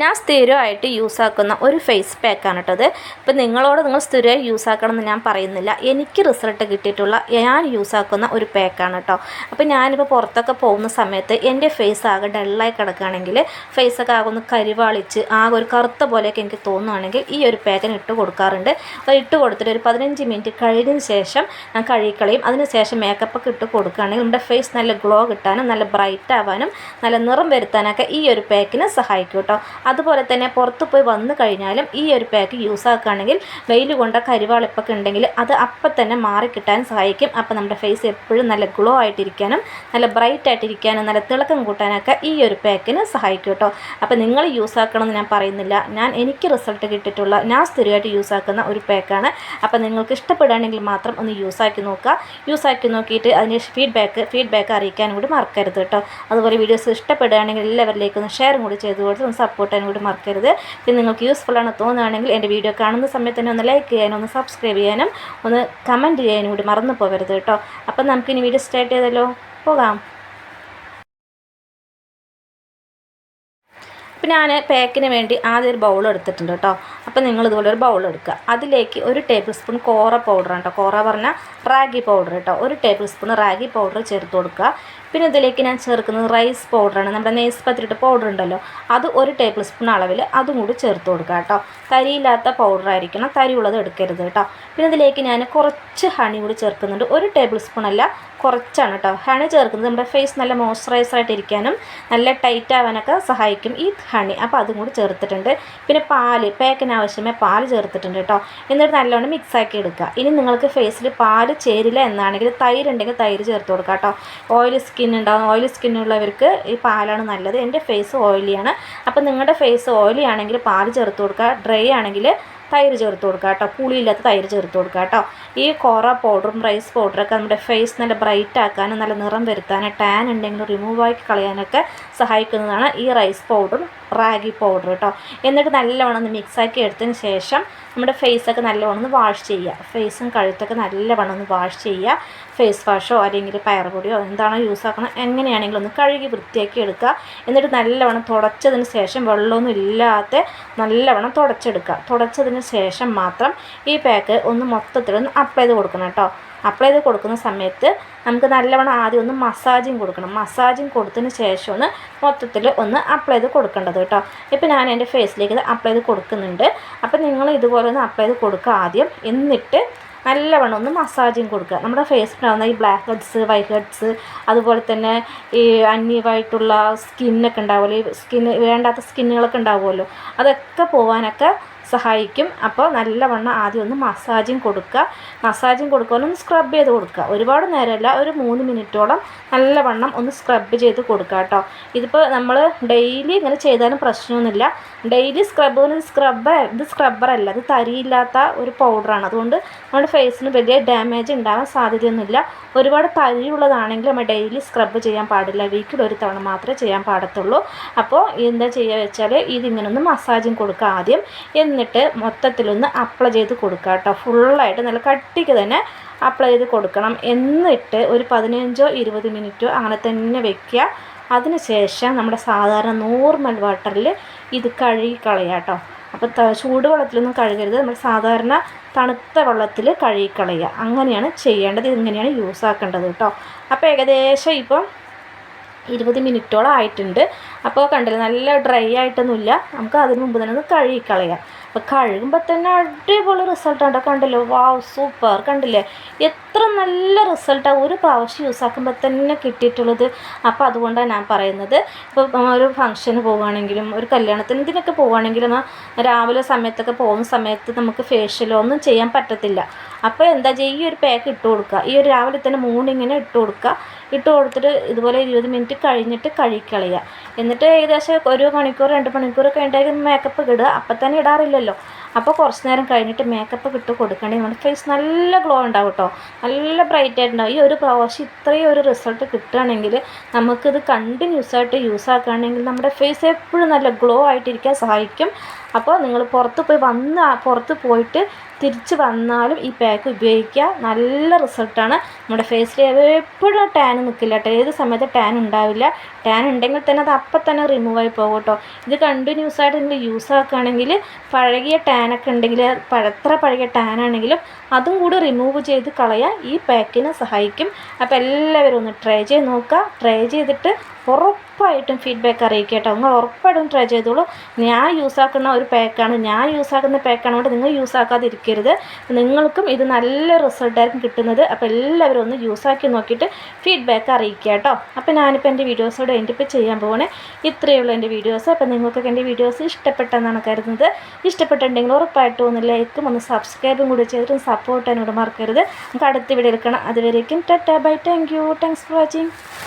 ഞാൻ സ്ഥിരമായിട്ട് യൂസ് ആക്കുന്ന ഒരു ഫേസ് പാക്കാണ് കേട്ടത് ഇപ്പം നിങ്ങളോട് നിങ്ങൾ സ്ഥിരമായി യൂസ് ആക്കണം എന്ന് ഞാൻ പറയുന്നില്ല. എനിക്ക് റിസൾട്ട് കിട്ടിയിട്ടുള്ള ഞാൻ യൂസ് ആക്കുന്ന ഒരു പാക്കാണ് കേട്ടോ അപ്പോൾ ഞാനിപ്പോൾ പുറത്തൊക്കെ പോകുന്ന സമയത്ത് എന്റെ ഫേസ് ആകെ ഡള്ളായി കിടക്കുകയാണെങ്കിൽ ഫേസൊക്കെ ആകെ ഒന്ന് കരിവാളിച്ച് ആകെ ഒരു കറുത്ത പോലെയൊക്കെ എനിക്ക് തോന്നുകയാണെങ്കിൽ ഈ ഒരു പാക്കിന് ഇട്ട് കൊടുക്കാറുണ്ട്. അപ്പോൾ ഇട്ട് കൊടുത്തിട്ട് ഒരു പതിനഞ്ച് മിനിറ്റ് കഴിഞ്ഞതിന് ശേഷം ഞാൻ കഴുകിക്കളയും. അതിന് ശേഷം മേക്കപ്പ് ഒക്കെ ഇട്ട് കൊടുക്കുകയാണെങ്കിൽ നമ്മുടെ ഫേസ് നല്ല ഗ്ലോ കിട്ടാനും നല്ല ബ്രൈറ്റ് ആവാനും നല്ല നിറം വരുത്താനൊക്കെ ഈ ഒരു പാക്കിന് സഹായിക്കും കേട്ടോ അതുപോലെ തന്നെ പുറത്ത് പോയി വന്നു കഴിഞ്ഞാലും ഈ ഒരു പാക്ക് യൂസ് ആക്കുകയാണെങ്കിൽ വെയിൽ കൊണ്ട കരിവാളിപ്പൊക്കെ ഉണ്ടെങ്കിൽ അത് അപ്പം തന്നെ മാറിക്കിട്ടാൻ സഹായിക്കും. അപ്പം നമ്മുടെ ഫേസ് എപ്പോഴും നല്ല ഗ്ലോ ആയിട്ടിരിക്കാനും നല്ല ബ്രൈറ്റ് ആയിട്ടിരിക്കാനും നല്ല തിളക്കം കൂട്ടാനൊക്കെ ഈ ഒരു പാക്കിന് സഹായിക്കും കേട്ടോ. അപ്പം നിങ്ങൾ യൂസ് ആക്കണമെന്ന് ഞാൻ പറയുന്നില്ല. ഞാൻ എനിക്ക് റിസൾട്ട് കിട്ടിയിട്ടുള്ള ഞാൻ സ്ഥിരമായിട്ട് യൂസ് ആക്കുന്ന ഒരു പാക്കാണ് അപ്പം നിങ്ങൾക്ക് ഇഷ്ടപ്പെടുകയാണെങ്കിൽ മാത്രം ഒന്ന് യൂസ് ആക്കി നോക്കുക. യൂസ് ആക്കി നോക്കിയിട്ട് അതിന് ഫീഡ്ബാക്ക് ഫീഡ്ബാക്ക് അറിയിക്കാൻ കൂടി മറക്കരുത് കേട്ടോ. അതുപോലെ വീഡിയോസ് ഇഷ്ടപ്പെടുകയാണെങ്കിൽ എല്ലാവരിലേക്കും ഒന്ന് ഷെയറും കൂടി ചെയ്ത് കൊടുത്ത് ഒന്ന് സപ്പോർട്ട് ചെയ്യാൻ കൂടി മറക്കരുത്. പിന്നെ നിങ്ങൾക്ക് യൂസ്ഫുൾ ആണ് തോന്നുകയാണെങ്കിൽ എന്റെ വീഡിയോ കാണുന്ന സമയത്ത് തന്നെ ഒന്ന് ലൈക്ക് ചെയ്യാനും ഒന്ന് സബ്സ്ക്രൈബ് ചെയ്യാനും ഒന്ന് കമന്റ് ചെയ്യാനും കൂടി മറന്നു പോകരുത് കേട്ടോ. അപ്പം നമുക്കിനി വീഡിയോ സ്റ്റാർട്ട് ചെയ്തല്ലോ പോകാം. അപ്പോൾ ഞാൻ പാക്കിന് വേണ്ടി ആദ്യം ഒരു ബൗൾ എടുത്തിട്ടുണ്ട് കേട്ടോ. അപ്പം നിങ്ങൾ ഇതുപോലെ ഒരു ബൗൾ എടുക്കുക. അതിലേക്ക് ഒരു ടേബിൾ സ്പൂൺ കോറ പൗഡർ കേട്ടോ. കോറ പറഞ്ഞാൽ റാഗി പൗഡർ കേട്ടോ. ഒരു ടേബിൾ സ്പൂൺ റാഗി പൗഡർ ചേർത്ത് കൊടുക്കുക. പിന്നെ ഇതിലേക്ക് ഞാൻ ചേർക്കുന്നത് റൈസ് പൗഡറാണ് നമ്മുടെ നെയ്സ് പത്തിരിട്ട് പൗഡർ ഉണ്ടല്ലോ. അത് ഒരു ടേബിൾ സ്പൂൺ അളവിൽ അതും കൂടി ചേർത്ത് കൊടുക്കുക കേട്ടോ. തരിയില്ലാത്ത പൗഡർ ആയിരിക്കണം. തരിയുള്ളത് എടുക്കരുത് കേട്ടോ. പിന്നെ ഇതിലേക്ക് ഞാൻ കുറച്ച് ഹണി കൂടി ചേർക്കുന്നുണ്ട്. ഒരു ടേബിൾ സ്പൂൺ അല്ല കുറച്ചാണ് കേട്ടോ. ഹണി ചേർക്കുന്നത് നമ്മുടെ ഫേസ് നല്ല മോയ്സ്ചറൈസർ ആയിട്ട് ഇരിക്കാനും നല്ല ടൈറ്റ് ആവാനൊക്കെ സഹായിക്കും. ഈ ഹണി. അപ്പോൾ അതും കൂടി ചേർത്തിട്ടുണ്ട്. പിന്നെ പാൽ പാക്കിന് ആവശ്യമായ പാൽ ചേർത്തിട്ടുണ്ട് കേട്ടോ എന്നിട്ട് നല്ലോണം മിക്സ് ആക്കി എടുക്കുക. ഇനി നിങ്ങൾക്ക് ഫേസിൽ പാൽ ചേരില്ല എന്നാണെങ്കിൽ തൈര് ഉണ്ടെങ്കിൽ തൈര് ചേർത്ത് കൊടുക്കുക കേട്ടോ ഓയിൽ സ്കിൻ ഉണ്ടാകും ഓയിൽ സ്കിന്നുള്ളവർക്ക് ഈ പാലാണ് നല്ലത്. എന്റെ ഫേസ് ഓയിലിയാണ് അപ്പോൾ നിങ്ങളുടെ ഫേസ് ഓയിലി ആണെങ്കിൽ പാൽ ചേർത്ത് കൊടുക്കുക. ഡ്രൈ ആണെങ്കിൽ തൈര് ചേർത്ത് കൊടുക്കുക കേട്ടോ. പുളിയില്ലാത്ത തൈര് ചേർത്ത് കൊടുക്കുക കേട്ടോ. ഈ കോറ പൗഡറും റൈസ് പൗഡറൊക്കെ നമ്മുടെ ഫേസ് നല്ല ബ്രൈറ്റ് ആക്കാനും നല്ല നിറം വരുത്താനും ടാൻ ഉണ്ടെങ്കിൽ റിമൂവ് ആക്കി കളയാനൊക്കെ സഹായിക്കുന്നതാണ് ഈ റൈസ് പൗഡറും റാഗി പൗഡർ കേട്ടോ. എന്നിട്ട് നല്ലവണ്ണം മിക്സാക്കി എടുത്തതിന് ശേഷം നമ്മുടെ ഫേസൊക്കെ നല്ലവണ്ണം ഒന്ന് വാഷ് ചെയ്യുക. ഫേസും കഴുത്തൊക്കെ നല്ലവണ്ണം ഒന്ന് വാഷ് ചെയ്യുക. ഫേസ് വാഷോ അല്ലെങ്കിൽ പയറുപൊടിയോ എന്താണോ യൂസ് ആക്കണം എങ്ങനെയാണെങ്കിലും ഒന്ന് കഴുകി വൃത്തിയാക്കി എടുക്കുക. എന്നിട്ട് നല്ലവണ്ണം തുടച്ചതിന് ശേഷം വെള്ളമൊന്നും ഇല്ലാതെ നല്ലവണ്ണം തുടച്ചെടുക്കുക. തുടച്ചതിന് ശേഷം മാത്രം ഈ പാക്ക് ഒന്ന് മൊത്തത്തിലൊന്ന് അപ്പ് ചെയ്ത് കൊടുക്കണം കേട്ടോ. അപ്ലൈ ചെയ്ത് കൊടുക്കുന്ന സമയത്ത് നമുക്ക് നല്ലവണ്ണം ആദ്യം ഒന്ന് മസാജിങ് കൊടുക്കണം. മസാജിങ് കൊടുത്തതിന് ശേഷം ഒന്ന് മൊത്തത്തിൽ ഒന്ന് അപ്ലൈ ചെയ്ത് കൊടുക്കേണ്ടത് കേട്ടോ. ഇപ്പോൾ ഞാൻ എന്റെ ഫേസിലേക്ക് അപ്ലൈ ചെയ്ത് കൊടുക്കുന്നുണ്ട്. അപ്പോൾ നിങ്ങൾ ഇതുപോലെ ഒന്ന് അപ്ലൈ ചെയ്ത് കൊടുക്കുക ആദ്യം. എന്നിട്ട് നല്ലവണ്ണം ഒന്ന് മസാജിങ് കൊടുക്കുക. നമ്മുടെ ഫേസിലുണ്ടാകുന്ന ഈ ബ്ലാക്ക് ഹെഡ്സ് വൈറ്റ് ഹെഡ്സ് അതുപോലെ തന്നെ ഈ അന്യമായിട്ടുള്ള സ്കിന്നൊക്കെ ഉണ്ടാവുമല്ലോ. ഈ സ്കിന്ന് വേണ്ടാത്ത സ്കിന്നുകളൊക്കെ ഉണ്ടാവുമല്ലോ. അതൊക്കെ പോകാനൊക്കെ സഹായിക്കും. അപ്പോൾ നല്ലവണ്ണം ആദ്യം ഒന്ന് മസാജും കൊടുക്കുക. മസാജും കൊടുക്കുമ്പോൾ ഒന്ന് സ്ക്രബ് ചെയ്ത് കൊടുക്കുക. ഒരുപാട് നേരമല്ല ഒരു മൂന്ന് മിനിറ്റോളം നല്ലവണ്ണം ഒന്ന് സ്ക്രബ് ചെയ്ത് കൊടുക്കുക കേട്ടോ. ഇതിപ്പോൾ നമ്മൾ ഡെയിലി ഇങ്ങനെ ചെയ്താലും പ്രശ്നമൊന്നുമില്ല. ഡെയിലി സ്ക്രബ് സ്ക്രബ് ഇത് സ്ക്രബ്ബറല്ല ഇത് തരിയില്ലാത്ത ഒരു പൗഡറാണ് അതുകൊണ്ട് നമ്മുടെ ഫേസിന് വലിയ ഡാമേജ് ഉണ്ടാവാൻ സാധ്യതയൊന്നുമില്ല. ഒരുപാട് തരിയുള്ളതാണെങ്കിൽ നമ്മൾ ഡെയിലി സ്ക്രബ് ചെയ്യാൻ പാടില്ല. വീക്കിൽ ഒരു തവണ മാത്രമേ ചെയ്യാൻ പാടത്തുള്ളൂ. അപ്പോൾ എന്താ ചെയ്യുക വെച്ചാൽ ഇതിങ്ങനെ ഒന്ന് മസാജിങ് കൊടുക്കുക ആദ്യം. എന്നിട്ട് മൊത്തത്തിലൊന്ന് അപ്ലൈ ചെയ്ത് കൊടുക്കുക കേട്ടോ ഫുള്ളായിട്ട് നല്ല കട്ടിക്ക് തന്നെ അപ്ലൈ ചെയ്ത് കൊടുക്കണം. എന്നിട്ട് ഒരു പതിനഞ്ചോ ഇരുപത് മിനിറ്റോ അങ്ങനെ തന്നെ വെക്കുക. അതിനുശേഷം നമ്മുടെ സാധാരണ നോർമൽ വാട്ടറിൽ ഇത് കഴുകി കളയുക കേട്ടോ അപ്പോൾ ചൂടുവെള്ളത്തിലൊന്നും കഴുകരുത്. നമ്മൾ സാധാരണ തണുത്ത വെള്ളത്തിൽ കഴുകി കളയുക. അങ്ങനെയാണ് ചെയ്യേണ്ടത്. ഇങ്ങനെയാണ് യൂസ് ആക്കേണ്ടത് കേട്ടോ അപ്പോൾ ഏകദേശം ഇപ്പം ഇരുപത് മിനിറ്റോളം ആയിട്ടുണ്ട്. അപ്പോൾ കണ്ടില്ല നല്ല ഡ്രൈ ആയിട്ടൊന്നുമില്ല. നമുക്ക് അതിന് മുമ്പ് തന്നെ ഒന്ന് കഴുകി കളയാം. അപ്പോൾ കഴുകുമ്പോൾ തന്നെ അടിപൊളി റിസൾട്ടാണ് കണ്ടല്ലോ? വാവ് സൂപ്പർ കണ്ടില്ലേ? എത്ര നല്ല റിസൾട്ടാണ് ഒരു പ്രാവശ്യം യൂസ് ആക്കുമ്പോൾ തന്നെ കിട്ടിയിട്ടുള്ളത്. അപ്പോൾ അതുകൊണ്ടാണ് ഞാൻ പറയുന്നത്. ഇപ്പോൾ ഒരു ഫംഗ്ഷന് പോവുകയാണെങ്കിലും ഒരു കല്യാണത്തിന് ഇതിനൊക്കെ പോവുകയാണെങ്കിലും രാവിലെ സമയത്തൊക്കെ പോകുന്ന സമയത്ത് നമുക്ക് ഫേഷ്യലോ ഒന്നും ചെയ്യാൻ പറ്റത്തില്ല. അപ്പോൾ എന്താ ചെയ്യുക ഈ ഒരു പാക്ക് ഇട്ട് കൊടുക്കുക. ഈ ഒരു രാവിലെ തന്നെ മൂണിങ്ങനെ ഇട്ട് കൊടുക്കുക. ഇട്ട് കൊടുത്തിട്ട് ഇതുപോലെ ഇരുപത് മിനിറ്റ് കഴിഞ്ഞിട്ട് കഴുകിക്കളയുക എന്നിട്ട് ഏകദേശം ഒരു മണിക്കൂർ രണ്ട് മണിക്കൂർ കഴിഞ്ഞിട്ട് മേക്കപ്പ് ഇടുക. അപ്പം തന്നെ ഇടാറില്ലല്ലോ. അപ്പോൾ കുറച്ച് നേരം കഴിഞ്ഞിട്ട് മേക്കപ്പ് ഇട്ട് കൊടുക്കണേ. നമ്മുടെ ഫേസ് നല്ല ഗ്ലോ ഉണ്ടാവും കേട്ടോ നല്ല ബ്രൈറ്റ് ആയിട്ടുണ്ടാവും. ഈ ഒരു പ്രാവശ്യം ഇത്രയും ഒരു റിസൾട്ട് കിട്ടുകയാണെങ്കിൽ നമുക്കിത് കണ്ടിന്യൂസ് ആയിട്ട് യൂസ് ആക്കുകയാണെങ്കിൽ നമ്മുടെ ഫേസ് എപ്പോഴും നല്ല ഗ്ലോ ആയിട്ടിരിക്കാൻ സഹായിക്കും. അപ്പോൾ നിങ്ങൾ പുറത്ത് പോയി വന്ന് പുറത്ത് പോയിട്ട് തിരിച്ച് വന്നാലും ഈ പാക്ക് ഉപയോഗിക്കുക. നല്ല റിസൾട്ടാണ് നമ്മുടെ ഫേസിൽ എപ്പോഴും ടാൻ നിൽക്കില്ല കേട്ടോ. ഏത് സമയത്ത് ടാൻ ഉണ്ടാവില്ല. ടാൻ ഉണ്ടെങ്കിൽ തന്നെ അത് അപ്പം തന്നെ റിമൂവ് ആയി പോകും കേട്ടോ. ഇത് കണ്ടിന്യൂസ് ആയിട്ട് നിങ്ങൾ യൂസ് ആക്കുകയാണെങ്കിൽ പഴകിയ ടാനൊക്കെ ഉണ്ടെങ്കിൽ എത്ര പഴകിയ ടാൻ ആണെങ്കിലും അതും കൂടി റിമൂവ് ചെയ്ത് കളയാൻ ഈ പാക്കിനെ സഹായിക്കും. അപ്പോൾ എല്ലാവരും ഒന്ന് ട്രൈ ചെയ്ത് നോക്കുക. ട്രൈ ചെയ്തിട്ട് ഉറപ്പായിട്ടും ഫീഡ്ബാക്ക് അറിയിക്കുക കേട്ടോ. നിങ്ങൾ ഉറപ്പായിട്ടും ട്രൈ ചെയ്തോളൂ. ഞാൻ യൂസ് ആക്കുന്ന ഒരു പാക്കാണ് ഞാൻ യൂസ് ആക്കുന്ന പാക്കാണ് കൊണ്ട് നിങ്ങൾ യൂസ് ആക്കാതിരിക്കരുത്. നിങ്ങൾക്കും ഇത് നല്ല റിസൾട്ടായിരിക്കും കിട്ടുന്നത്. അപ്പോൾ എല്ലാവരും ഒന്ന് യൂസ് ആക്കി നോക്കിയിട്ട് ഫീഡ്ബാക്ക് അറിയിക്കുക കേട്ടോ. അപ്പോൾ ഞാനിപ്പോൾ എന്റെ വീഡിയോസോട് ഇപ്പോൾ ചെയ്യാൻ പോകണേ ഇത്രയേ ഉള്ളൂ എന്റെ വീഡിയോസ് അപ്പോൾ നിങ്ങൾക്കൊക്കെ എന്റെ വീഡിയോസ് ഇഷ്ടപ്പെട്ടെന്നാണ് കരുതുന്നത്. ഇഷ്ടപ്പെട്ടിട്ടുണ്ടെങ്കിൽ ഉറപ്പായിട്ടും ഒന്ന് ലൈക്കും ഒന്ന് സബ്സ്ക്രൈബും കൂടി ചെയ്തിട്ട് സപ്പോർട്ട് എന്നോട് മറക്കരുത്. നമുക്ക് അടുത്ത വീഡിയോ എടുക്കണം അതുവരേക്കും tata bye thank you thanks for watching